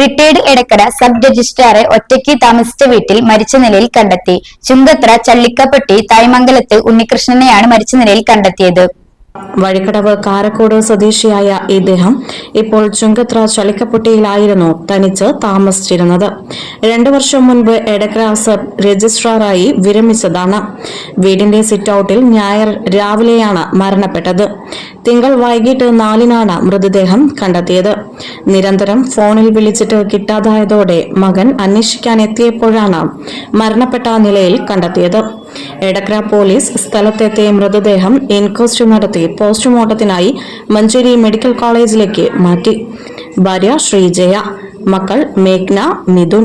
Retired Edakkara sub രജിസ്ട്രാറെ ഒറ്റയ്ക്ക് താമസിച്ച വീട്ടിൽ മരിച്ച നിലയിൽ കണ്ടെത്തി. ചുങ്കത്ര ചള്ളിക്കപ്പെട്ടി തായ്മംഗലത്ത് ഉണ്ണികൃഷ്ണനെയാണ് മരിച്ച നിലയിൽ കണ്ടെത്തിയത്. വഴിക്കടവ് കാരക്കോട് സ്വദേശിയായ ഇദ്ദേഹം ഇപ്പോൾ ചുങ്കത്ര ചളിക്കപ്പൊട്ടിയിലായിരുന്നു തനിച്ച് താമസിച്ചിരുന്നത്. രണ്ടു വർഷം മുൻപ് എടക്കര സബ് രജിസ്ട്രാറായി വിരമിച്ചതാണ്. വീടിന്റെ സിറ്റ് ഔട്ടിൽ ഞായർ രാവിലെയാണ് മരണപ്പെട്ടത്. തിങ്കൾ വൈകിട്ട് നാലിനാണ് മൃതദേഹം കണ്ടെത്തിയത്. നിരന്തരം ഫോണിൽ വിളിച്ചിട്ട് കിട്ടാതായതോടെ മകൻ അന്വേഷിക്കാൻ എത്തിയപ്പോഴാണ് മരണപ്പെട്ട നിലയിൽ കണ്ടെത്തിയത്. എടക്കര പോലീസ് സ്ഥലത്തെത്തിയ മൃതദേഹം ഇൻക്വസ്റ്റ് നടത്തി പോസ്റ്റ്മോർട്ടത്തിനായി മഞ്ചേരി മെഡിക്കൽ കോളേജിലേക്ക് മാറ്റി. ഭാര്യ ശ്രീജയ മക്കൾ മേഘ്ന മിഥുൻ.